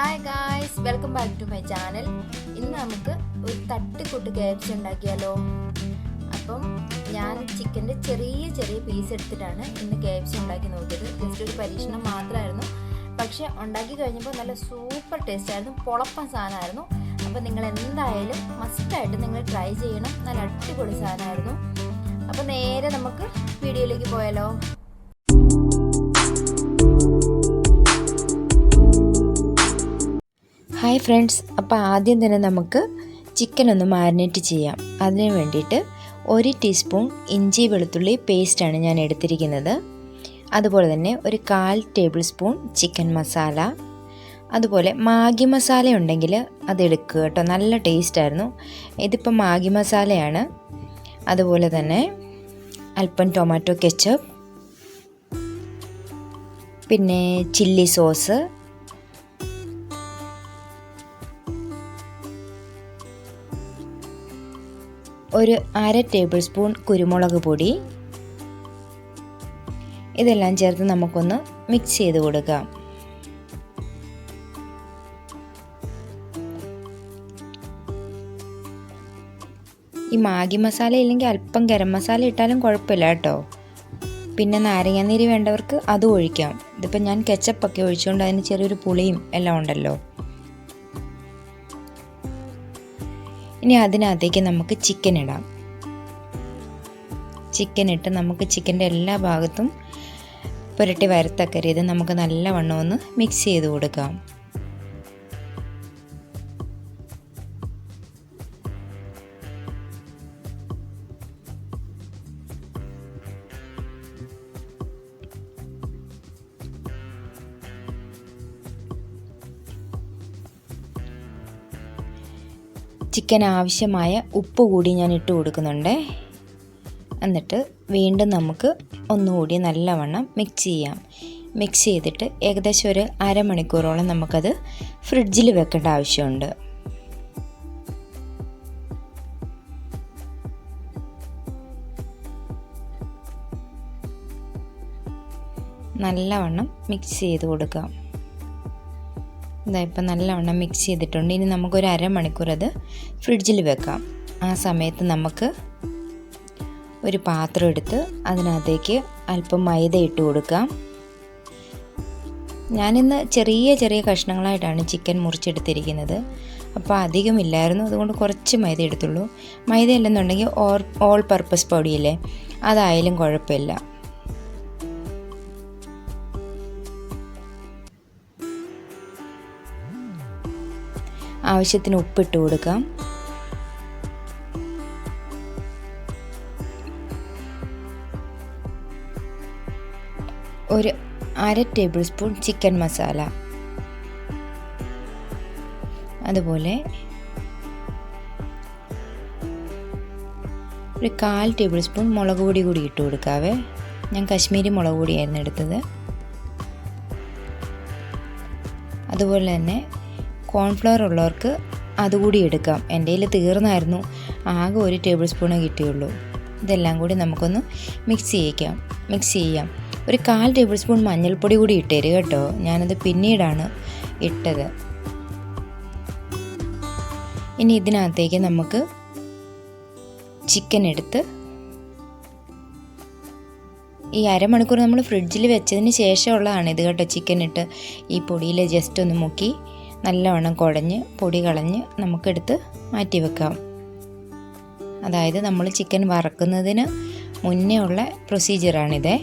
Hi guys welcome back to my channel ഇന്ന് നമുക്ക് ഒരു തട്ടിക്കൂട്ട് കേബ്സ് ഉണ്ടാക്കിയാലോ? അപ്പം ഞാൻ ചിക്കന്റെ ചെറിയ ചെറിയ പീസ് എടുത്തിട്ടാണ് ഇന്ന് കേബ്സ് ഉണ്ടാക്കി നോക്കിയത്. ജസ്റ്റ് ഒരു പരീക്ഷണം മാത്രമായിരുന്നു. പക്ഷെ ഉണ്ടാക്കി കഴിഞ്ഞപ്പോൾ നല്ല സൂപ്പർ ടേസ്റ്റ് ആയിരുന്നു പൊളപ്പം സാധനമായിരുന്നു. അപ്പോൾ നിങ്ങൾ എന്തായാലും മസ്റ്റായിട്ട് നിങ്ങൾ ട്രൈ ചെയ്യണം. നല്ല അടിപൊളി സാധനമായിരുന്നു. അപ്പോൾ നേരെ നമുക്ക് വീഡിയോയിലേക്ക് പോയാലോ? ഹായ് ഫ്രണ്ട്സ് അപ്പോൾ ആദ്യം തന്നെ നമുക്ക് ചിക്കൻ ഒന്ന് മാരിനേറ്റ് ചെയ്യാം. അതിന് വേണ്ടിയിട്ട് ഒരു ടീസ്പൂൺ ഇഞ്ചി വെളുത്തുള്ളി പേസ്റ്റാണ് ഞാൻ എടുത്തിരിക്കുന്നത്. അതുപോലെ തന്നെ ഒരു കാൽ ടേബിൾ സ്പൂൺ ചിക്കൻ മസാല അതുപോലെ മാഗി മസാല ഉണ്ടെങ്കിൽ അത് എടുക്കുക കേട്ടോ. നല്ല ടേസ്റ്റായിരുന്നു ഇതിപ്പോൾ മാഗി മസാലയാണ് അതുപോലെ തന്നെ അല്പം ടൊമാറ്റോ കെച്ചപ്പ് പിന്നെ ചില്ലി സോസ് ഒരു അര ടേബിൾ സ്പൂൺ കുരുമുളക് പൊടി. ഇതെല്ലാം ചേർത്ത് നമുക്കൊന്ന് മിക്സ് ചെയ്ത് കൊടുക്കാം. ഈ മാഗി മസാല ഇല്ലെങ്കിൽ അല്പം ഗരം മസാല ഇട്ടാലും കുഴപ്പമില്ല കേട്ടോ. പിന്നെ നാരങ്ങാനീര് വേണ്ടവർക്ക് അതും ഒഴിക്കാം. ഇതിപ്പോൾ ഞാൻ കെച്ചപ്പൊക്കെ ഒഴിച്ചുകൊണ്ട് അതിന് ചെറിയൊരു പുളിയും എല്ലാം ഉണ്ടല്ലോ. ഇനി അതിനകത്തേക്ക് നമുക്ക് ചിക്കൻ ഇടാം. ചിക്കൻ ഇട്ട് നമുക്ക് ചിക്കന്റെ എല്ലാ ഭാഗത്തും പുരട്ടി വരത്തക്ക രീതി നമുക്ക് നല്ലവണ്ണം ഒന്ന് മിക്സ് ചെയ്ത് കൊടുക്കാം. ചിക്കൻ ആവശ്യമായ ഉപ്പ് കൂടി ഞാൻ ഇട്ട് കൊടുക്കുന്നുണ്ട്. എന്നിട്ട് വീണ്ടും നമുക്ക് ഒന്നുകൂടി നല്ലവണ്ണം മിക്സ് ചെയ്യാം. മിക്സ് ചെയ്തിട്ട് ഏകദേശം ഒരു അരമണിക്കൂറോളം നമുക്കത് ഫ്രിഡ്ജിൽ വെക്കേണ്ട ആവശ്യമുണ്ട്. നല്ലവണ്ണം മിക്സ് ചെയ്ത് കൊടുക്കാം. ഇതാ ഇപ്പം നല്ലവണ്ണം മിക്സ് ചെയ്തിട്ടുണ്ട്. ഇനി നമുക്കൊരു അരമണിക്കൂർ അത് ഫ്രിഡ്ജിൽ വെക്കാം. ആ സമയത്ത് നമുക്ക് ഒരു പാത്രം എടുത്ത് അതിനകത്തേക്ക് അല്പം മൈദ ഇട്ട് കൊടുക്കാം. ഞാനിന്ന് ചെറിയ ചെറിയ കഷ്ണങ്ങളായിട്ടാണ് ചിക്കൻ മുറിച്ചെടുത്തിരിക്കുന്നത്. അപ്പോൾ അധികമില്ലായിരുന്നു അതുകൊണ്ട് കുറച്ച് മൈദ എടുത്തുള്ളൂ. മൈദ അല്ലെന്നുണ്ടെങ്കിൽ ഓർ ഓൾ പർപ്പസ് പൊടിയില്ലേ അതായാലും കുഴപ്പമില്ല. ആവശ്യത്തിന് ഉപ്പിട്ട് കൊടുക്കാം. ഒരു അര ടേബിൾ സ്പൂൺ ചിക്കൻ മസാല. അതുപോലെ ഒരു കാൽ ടേബിൾ സ്പൂൺ മുളക് പൊടി കൂടി ഇട്ട് കൊടുക്കാവേ. ഞാൻ കശ്മീരി മുളക് പൊടിയായിരുന്നു എടുത്തത്. അതുപോലെ തന്നെ കോൺഫ്ലവർ ഉള്ളവർക്ക് അതുകൂടി എടുക്കാം. എന്റെ കയ്യിൽ തീർന്നായിരുന്നു. ആകെ ഒരു ടേബിൾ സ്പൂണേ കിട്ടിയുള്ളൂ. ഇതെല്ലാം കൂടി നമുക്കൊന്ന് മിക്സ് ചെയ്യിക്കാം. മിക്സ് ചെയ്യാം. ഒരു കാൽ ടേബിൾ സ്പൂൺ മഞ്ഞൾപ്പൊടി കൂടി ഇട്ടേര് കേട്ടോ. ഞാനത് പിന്നീടാണ് ഇട്ടത്. ഇനി ഇതിനകത്തേക്ക് നമുക്ക് ചിക്കൻ എടുത്ത് ഈ അരമണിക്കൂർ നമ്മൾ ഫ്രിഡ്ജിൽ വെച്ചതിന് ശേഷമുള്ളതാണ് ഇത് കേട്ടോ ചിക്കൻ ഇട്ട്. ഈ പൊടിയിൽ ജസ്റ്റ് ഒന്ന് മുക്കി നല്ലവണ്ണം കുഴഞ്ഞ് പൊടി കളഞ്ഞ് നമുക്കെടുത്ത് മാറ്റി വെക്കാം അതായത് നമ്മൾ ചിക്കൻ വറക്കുന്നതിന് മുന്നേ ഉള്ള പ്രൊസീജിയറാണിത്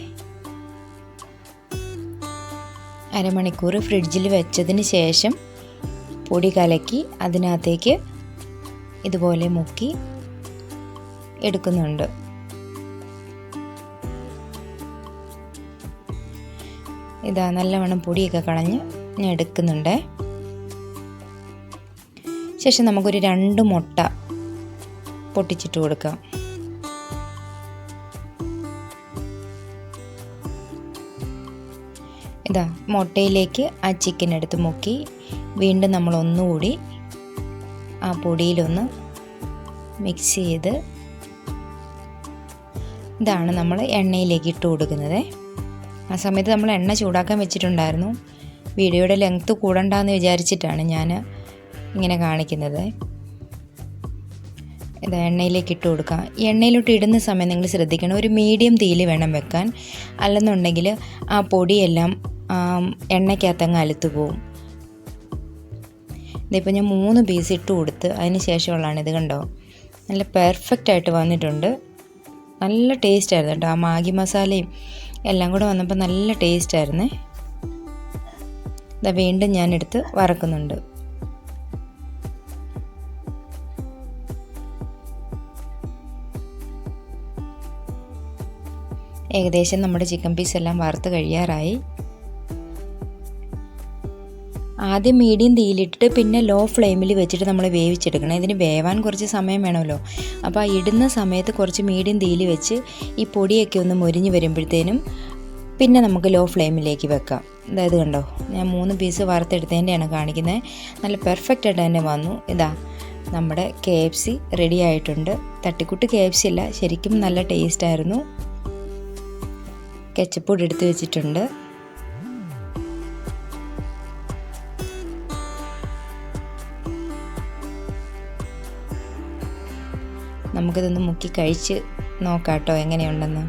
അരമണിക്കൂർ ഫ്രിഡ്ജിൽ വെച്ചതിന് ശേഷം പൊടി കലക്കി അതിനകത്തേക്ക് ഇതുപോലെ മുക്കി എടുക്കുന്നുണ്ട്. ഇതാ നല്ലവണ്ണം പൊടിയൊക്കെ കളഞ്ഞ് ഞാൻ എടുക്കുന്നുണ്ട്. ശേഷം നമുക്കൊരു രണ്ട് മുട്ട പൊട്ടിച്ചിട്ട് കൊടുക്കാം. ഇതാ മുട്ടയിലേക്ക് ആ ചിക്കൻ എടുത്ത് മുക്കി. വീണ്ടും നമ്മൾ ഒന്നുകൂടി ആ പൊടിയിലൊന്ന് മിക്സ് ചെയ്ത് ഇതാണ് നമ്മൾ എണ്ണയിലേക്ക് ഇട്ട് കൊടുക്കുന്നത്. ആ സമയത്ത് നമ്മൾ എണ്ണ ചൂടാക്കാൻ വെച്ചിട്ടുണ്ടായിരുന്നു. വീഡിയോയുടെ ലെങ്ത്ത് കൂടണ്ടെന്ന് വിചാരിച്ചിട്ടാണ് ഞാൻ ഇങ്ങനെ കാണിക്കുന്നത്. ഇത് എണ്ണയിലേക്ക് ഇട്ട് കൊടുക്കാം ഈ എണ്ണയിലോട്ട് ഇടുന്ന സമയം നിങ്ങൾ ശ്രദ്ധിക്കണം. ഒരു മീഡിയം തീയിൽ വേണം വെക്കാൻ. അല്ലെന്നുണ്ടെങ്കിൽ ആ പൊടിയെല്ലാം എണ്ണയ്ക്കകത്തങ്ങ് അലുത്തു പോവും. ഇതിപ്പോൾ ഞാൻ മൂന്ന് പീസ് ഇട്ട് കൊടുത്ത് അതിന് ശേഷമുള്ളതാണ് ഇത് കണ്ടോ? നല്ല പെർഫെക്റ്റ് ആയിട്ട് വന്നിട്ടുണ്ട്. നല്ല ടേസ്റ്റ് ആയിരുന്നു കേട്ടോ. ആ മാഗി മസാലയും എല്ലാം കൂടെ വന്നപ്പോൾ നല്ല ടേസ്റ്റ് ആയിരുന്നേ. ഇതാ വീണ്ടും ഞാനെടുത്ത് വറക്കുന്നുണ്ട്. ഏകദേശം നമ്മുടെ ചിക്കൻ പീസ് എല്ലാം വറുത്ത് കഴിയാറായി. ആദ്യം മീഡിയം തീയിലിട്ടിട്ട് പിന്നെ ലോ ഫ്ലെയിമിൽ വെച്ചിട്ട് നമ്മൾ വേവിച്ചെടുക്കണം. ഇതിന് വേവാൻ കുറച്ച് സമയം വേണമല്ലോ. അപ്പോൾ ആ ഇടുന്ന സമയത്ത് കുറച്ച് മീഡിയം തീയിൽ വെച്ച് ഈ പൊടിയൊക്കെ ഒന്ന് മുരിഞ്ഞ് വരുമ്പോഴത്തേനും പിന്നെ നമുക്ക് ലോ ഫ്ലെയിമിലേക്ക് വെക്കാം. അതായത് കണ്ടോ ഞാൻ മൂന്ന് പീസ് വറുത്തെടുത്തതിന്റെയാണ് കാണിക്കുന്നത് നല്ല പെർഫെക്റ്റ് ആയിട്ട് തന്നെ വന്നു. ഇതാ നമ്മുടെ കെ എഫ് സി റെഡി ആയിട്ടുണ്ട്. തട്ടിക്കുട്ട് കെ എഫ് സി അല്ല ശരിക്കും നല്ല ടേസ്റ്റ് ആയിരുന്നു കെച്ചപ്പൊടി എടുത്ത് വെച്ചിട്ടുണ്ട്. നമുക്കിതൊന്ന് മുക്കി കഴിച്ച് നോക്കാം കേട്ടോ എങ്ങനെയുണ്ടെന്ന്.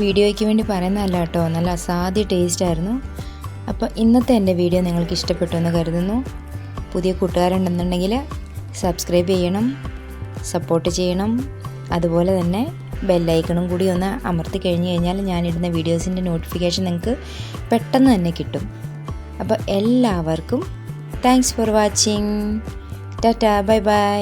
വീഡിയോയ്ക്ക് വേണ്ടി പറയുന്നതല്ല കേട്ടോ നല്ല അസാധ്യ ടേസ്റ്റ് ആയിരുന്നു. അപ്പോൾ ഇന്നത്തെ എന്റെ വീഡിയോ നിങ്ങൾക്ക് ഇഷ്ടപ്പെട്ടു എന്ന് കരുതുന്നു. പുതിയ കൂട്ടുകാരുണ്ടെന്നുണ്ടെങ്കിൽ സബ്സ്ക്രൈബ് ചെയ്യണം സപ്പോർട്ട് ചെയ്യണം. അതുപോലെ തന്നെ ബെല്ലൈക്കണും കൂടി ഒന്ന് അമർത്തി കഴിഞ്ഞ് കഴിഞ്ഞാൽ ഞാനിടുന്ന വീഡിയോസിന്റെ നോട്ടിഫിക്കേഷൻ നിങ്ങൾക്ക് പെട്ടെന്ന് തന്നെ കിട്ടും. അപ്പോൾ എല്ലാവർക്കും thanks for watching tata bye bye